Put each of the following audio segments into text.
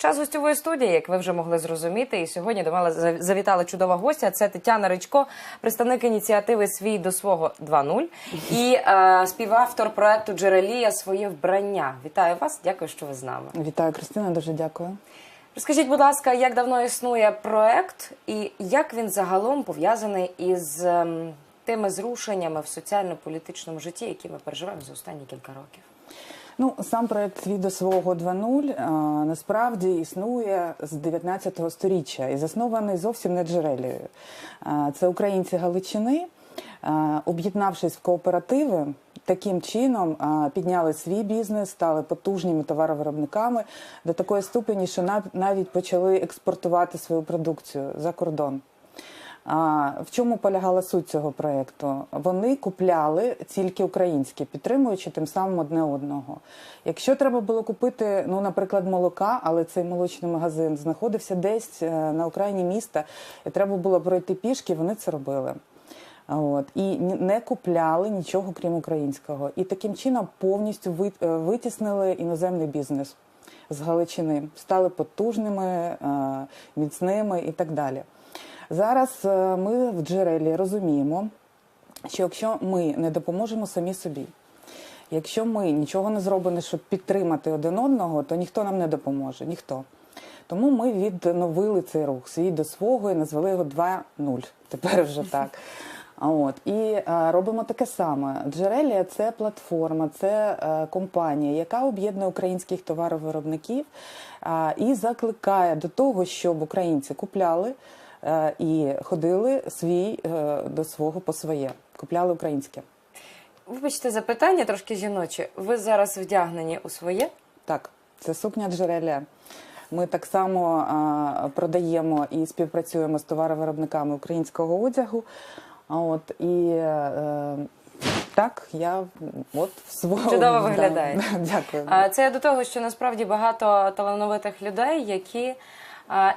Час гостьової студії, як ви вже могли зрозуміти, і сьогодні до мене завітала чудова гостя. Це Тетяна Ричко, представник ініціативи Свій до свого 2.0 і е, співавтор проекту Джерелія Своє вбрання. Вітаю вас, дякую, що ви з нами. Вітаю, Кристина, дуже дякую. Розкажіть, будь ласка, як давно існує проект і як він загалом пов'язаний із ем, тими зрушеннями в соціально-політичному житті, які ми переживаємо за останні кілька років? Ну, сам проект «Свій до свого 2.0» а, насправді існує з 19 сторіччя і заснований зовсім не джерелією. Це українці Галичини, об'єднавшись в кооперативи, таким чином підняли свій бізнес, стали потужними товаровиробниками до такої ступені, що нав- навіть почали експортувати свою продукцію за кордон. А, в чому полягала суть цього проєкту? Вони купляли тільки українське, підтримуючи тим самим одне одного. Якщо треба було купити, ну, наприклад, молока, але цей молочний магазин знаходився десь е, на окраїні міста, і треба було пройти пішки, вони це робили. От і не купляли нічого крім українського, і таким чином повністю е, витіснили іноземний бізнес з Галичини, стали потужними, е, міцними і так далі. Зараз е, ми в джерелі розуміємо, що якщо ми не допоможемо самі собі, якщо ми нічого не зробимо, щоб підтримати один одного, то ніхто нам не допоможе, ніхто. Тому ми відновили цей рух свій до свого і назвали його 2.0. Тепер вже так. А От і е, робимо таке саме. Джерелія це платформа, це е, компанія, яка об'єднує українських товаровиробників е, і закликає до того, щоб українці купляли і ходили свій е, до свого по своє, купляли українське. Вибачте запитання трошки жіноче. Ви зараз вдягнені у своє? Так, це сукня джерелля. Ми так само а, продаємо і співпрацюємо з товаровиробниками українського одягу. А от і е, так, я от в своєму Чудово виглядаєте. Дякую. А Це я до того, що насправді багато талановитих людей, які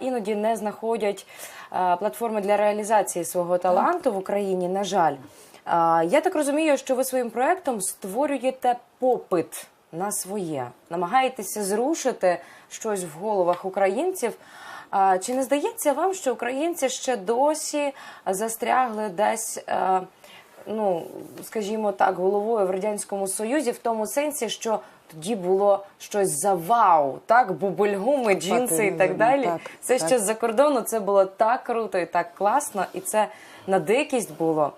іноді не знаходять платформи для реалізації свого таланту в Україні. На жаль, я так розумію, що ви своїм проектом створюєте попит на своє, намагаєтеся зрушити щось в головах українців. Чи не здається вам, що українці ще досі застрягли десь? Ну, скажімо так, головою в радянському союзі, в тому сенсі, що тоді було щось за вау, так, бубульгуми, джинси і так далі. так, це так. ще з-за кордону це було так круто і так класно, і це на дикість було.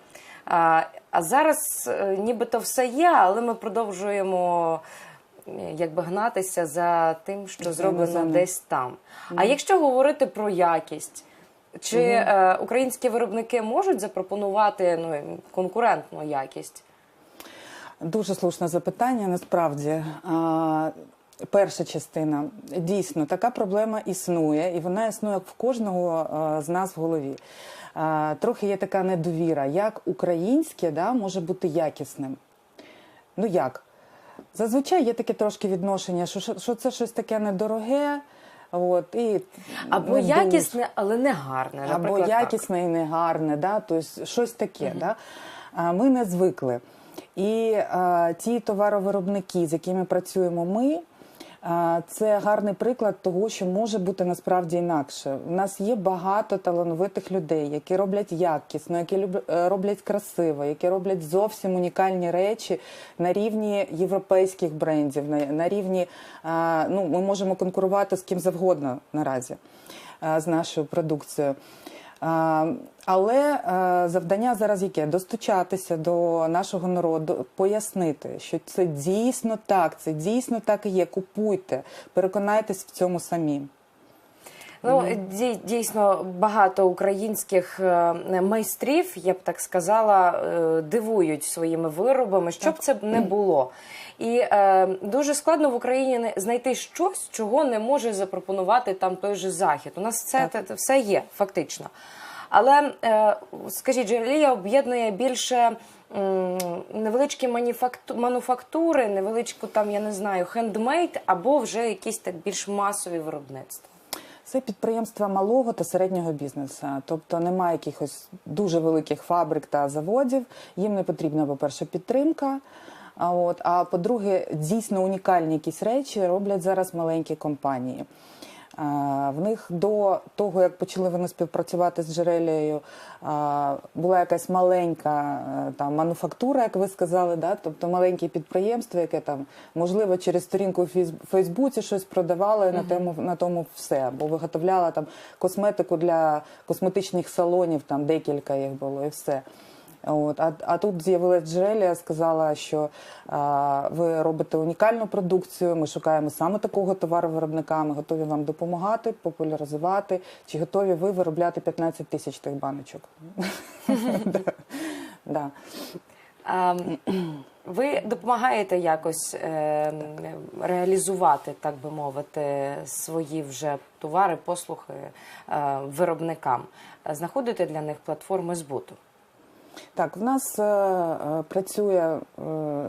А, а зараз е, нібито все є, але ми продовжуємо е, якби гнатися за тим, що зроблено десь там. А якщо говорити про якість, чи е, українські виробники можуть запропонувати ну, конкурентну якість? Дуже слушне запитання. Насправді, А, перша частина дійсно така проблема існує, і вона існує в кожного а, з нас в голові. А, Трохи є така недовіра, як українське да, може бути якісним. Ну як? Зазвичай є таке трошки відношення, що, що, що це щось таке недороге. От, і, Або ну, якісне, але не гарне. або якісне так. і негарне, да? тобто щось таке. Да? А ми не звикли. І а, ті товаровиробники, з якими працюємо ми, це гарний приклад того, що може бути насправді інакше. У нас є багато талановитих людей, які роблять якісно, які е, роблять красиво, які роблять зовсім унікальні речі на рівні європейських брендів, на рівні ну, ми можемо конкурувати з ким завгодно наразі з нашою продукцією. Але завдання зараз яке? Достучатися до нашого народу, пояснити, що це дійсно так, це дійсно так і є. Купуйте, переконайтесь в цьому самі. Ну дійсно багато українських е, майстрів, я б так сказала, е, дивують своїми виробами, що б це б не було. І е, дуже складно в Україні знайти щось, чого не може запропонувати там той же захід. У нас це те- те все є фактично. Але е, скажіть, Джерелія об'єднує більше м, невеличкі маніфакту- мануфактури, невеличку там, я не знаю, хендмейд або вже якісь так більш масові виробництва. Це підприємства малого та середнього бізнесу, тобто немає якихось дуже великих фабрик та заводів. Їм не потрібна, по-перше, підтримка. А от а по-друге, дійсно унікальні якісь речі роблять зараз маленькі компанії. В них до того, як почали вони співпрацювати з Джерелією, була якась маленька е, там мануфактура, як ви сказали, да? тобто маленьке підприємство, яке там можливо через сторінку в Фейсбуці щось продавало і на тему на тому все, або виготовляла там косметику для косметичних салонів, там декілька їх було, і все. От, а, а тут з'явилась Джерелія, сказала, що а, ви робите унікальну продукцію. Ми шукаємо саме такого товаровиробника. Ми готові вам допомагати, популяризувати. Чи готові ви виробляти 15 тисяч тих баночок? Ви допомагаєте якось е, реалізувати, так би мовити, свої вже товари, послуги е, виробникам. Знаходите для них платформи збуту? Так, в нас е, е, працює е,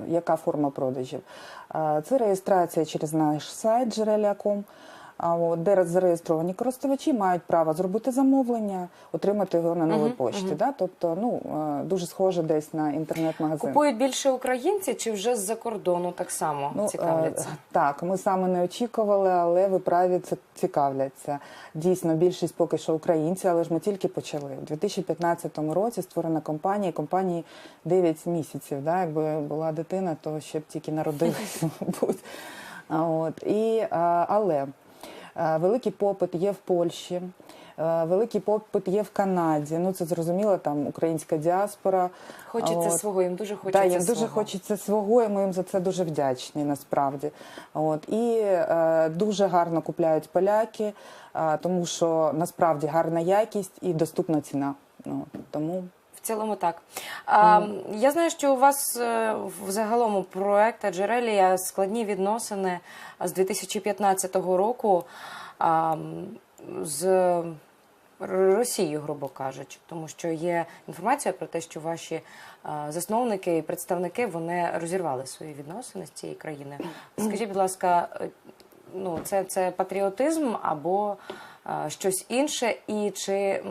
яка форма продажів? Це реєстрація через наш сайт от, де зареєстровані користувачі мають право зробити замовлення, отримати його на новій почті. Да? Тобто, ну е, дуже схоже десь на інтернет-магазин. Купують більше українці чи вже з-за кордону так само Ну, цікавляться? е, так, ми саме не очікували, але ви праві це цікавляться. Дійсно, більшість поки що українці, але ж ми тільки почали. У 2015 році створена компанія, компанії 9 місяців. Да? Якби була дитина, то ще б тільки народилась, мабуть. От. І, але великий попит є в Польщі. е, Великий попит є в Канаді. Ну це зрозуміло, там українська діаспора. Хочеться От. свого, їм дуже хочеться Так, їм свого. дуже хочеться свого, і ми їм за це дуже вдячні насправді. От і е, дуже гарно купляють поляки, е, тому що насправді гарна якість і доступна ціна. Ну тому цілому так. А, Я знаю, що у вас е, взагалом у проекту Джерелія складні відносини з 2015 року а, з Росією, грубо кажучи, тому що є інформація про те, що ваші засновники і представники вони розірвали свої відносини з цією країною. Скажіть, будь ласка, е, ну це, це патріотизм або щось інше, і чи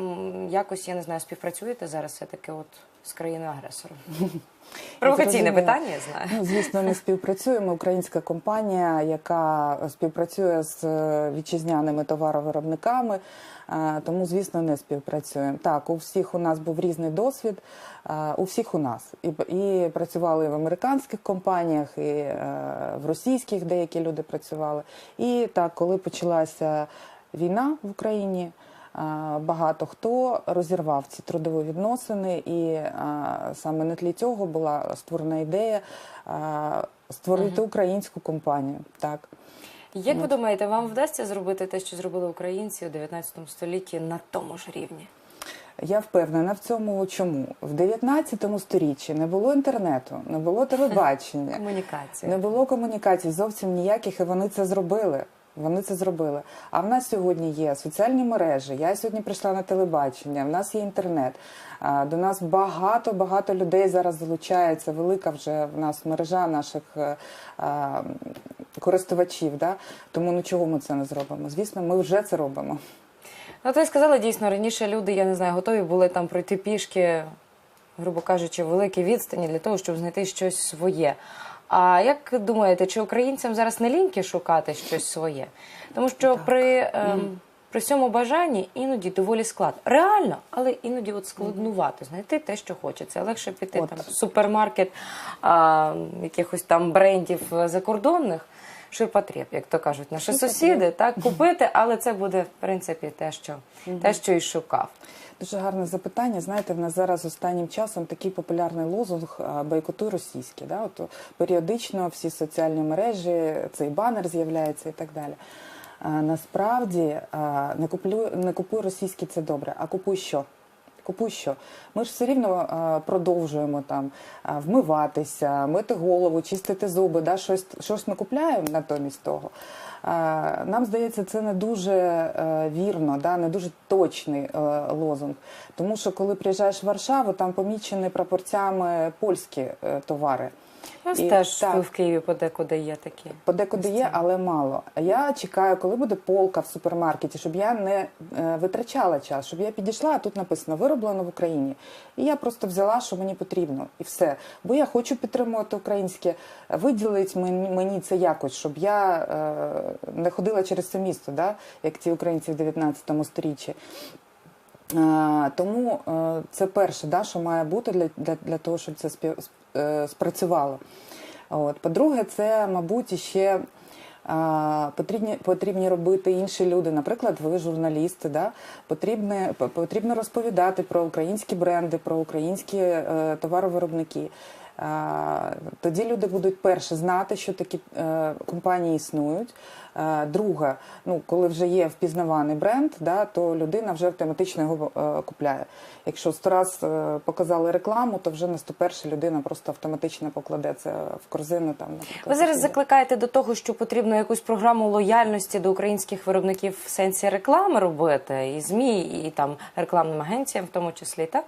якось я не знаю, співпрацюєте зараз все таки от з країною агресором? Провокаційне питання, я знаю. Ну, звісно, не співпрацюємо. Українська компанія, яка співпрацює з е, вітчизняними товаровиробниками, е, тому, звісно, не співпрацюємо. Так, у всіх у нас був різний досвід, е, у всіх у нас. І, і працювали в американських компаніях, і в російських деякі люди працювали. І так, коли почалася війна в Україні. Багато хто розірвав ці трудові відносини, і саме на тлі цього була створена ідея створити українську компанію. Так Як ви думаєте, вам вдасться зробити те, що зробили українці у 19 столітті на тому ж рівні? я впевнена в цьому. Чому в 19 сторіччі не було інтернету, не було телебачення, Комунікація. не було комунікацій зовсім ніяких, і вони це зробили. Вони це зробили. А в нас сьогодні є соціальні мережі. Я сьогодні прийшла на телебачення. В нас є інтернет. До нас багато багато людей зараз залучається. Велика вже в нас мережа наших е, користувачів. Да? Тому ну чого ми це не зробимо? Звісно, ми вже це робимо. Ну, ти сказала дійсно, раніше люди, я не знаю, готові були там пройти пішки, грубо кажучи, великі відстані для того, щоб знайти щось своє. А як думаєте, чи українцям зараз не ліньки шукати щось своє? Тому що при, ем, при всьому бажанні іноді доволі складно. Реально, але іноді от складнувато знайти те, що хочеться. Легше піти От. там в супермаркет а, якихось там брендів е, закордонних. Ширпотреб, як то кажуть, наші сусіди, так купити, але це буде в принципі те, що те, що і шукав. Дуже гарне запитання. Знаєте, в нас зараз останнім часом такий популярний лозунг бойкотуй російське. Да? От, періодично всі соціальні мережі, цей банер з'являється і так далі. А, насправді а, не куплю не купуй російське це добре, а купуй що? Купуй що? Ми ж все рівно а, продовжуємо там а, вмиватися, мити голову, чистити зуби. Да? Щось, щось ми купляємо натомість того. А, Нам здається, це не дуже е, вірно, да? не дуже точний е, лозунг. Тому що коли приїжджаєш в Варшаву, там помічені прапорцями польські е, товари. Нас І теж так. в Києві подекуди є такі. Подекуди є, але мало. Я чекаю, коли буде полка в супермаркеті, щоб я не е, витрачала час, щоб я підійшла, а тут написано вироблено в Україні. І я просто взяла, що мені потрібно, і все. Бо я хочу підтримувати українське, виділить мені, мені це якось, щоб я е, не ходила через це місто, да? як ті українці в 19 сторіччі. Е, Тому е, це перше, да, що має бути для, для, для того, щоб це е, спрацювало. От. По-друге, це, мабуть, ще потрібні, потрібні робити інші люди. Наприклад, ви журналісти, да? потрібне, потрібно розповідати про українські бренди, про українські товаровиробники. Тоді люди будуть перше знати, що такі е, компанії існують. Друге, ну коли вже є впізнаваний бренд, да, то людина вже автоматично його е, купляє. Якщо сто раз е, показали рекламу, то вже на 101 людина просто автоматично покладе це в корзину. Там Ви зараз закликаєте до того, що потрібно якусь програму лояльності до українських виробників в сенсі реклами робити, і ЗМІ, і там рекламним агенціям, в тому числі, так?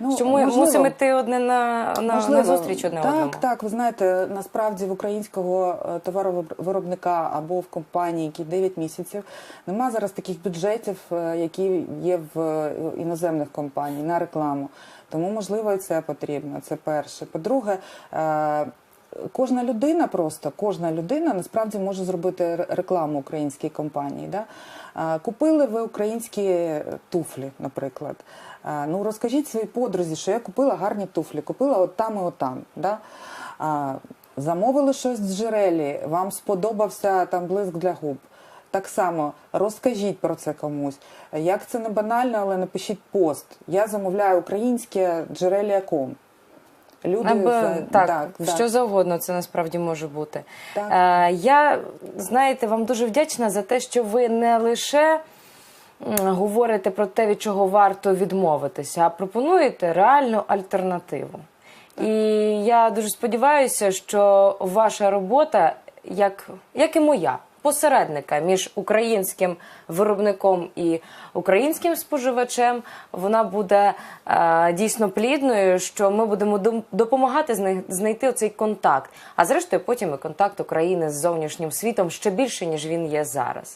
Ну, що ми можливо. мусимо йти одне на, на, на зустріч одне так, одному. Так, ви знаєте, насправді в українського е, товаровиробника або в компанії, які 9 місяців, нема зараз таких бюджетів, е, які є в е, іноземних компаній на рекламу. Тому, можливо, і це потрібно. Це перше. По-друге, Кожна людина просто, кожна людина насправді може зробити рекламу українській компанії. Да? Купили ви українські туфлі, наприклад. Ну розкажіть своїй подрузі, що я купила гарні туфлі, купила от там і от там. Да? Замовили щось з джерелі, вам сподобався там блиск для губ. Так само розкажіть про це комусь. Як це не банально, але напишіть пост. Я замовляю українське джерелія.ком. Люди Аби, за- так, да. що завгодно це насправді може бути. Так. Е, я, знаєте, вам дуже вдячна за те, що ви не лише говорите про те, від чого варто відмовитися, а пропонуєте реальну альтернативу. І я дуже сподіваюся, що ваша робота, як, як і моя, посередника між українським виробником і українським споживачем, вона буде е, дійсно плідною, що ми будемо допомагати знай- знайти оцей контакт. А зрештою, потім і контакт України з зовнішнім світом ще більше, ніж він є зараз.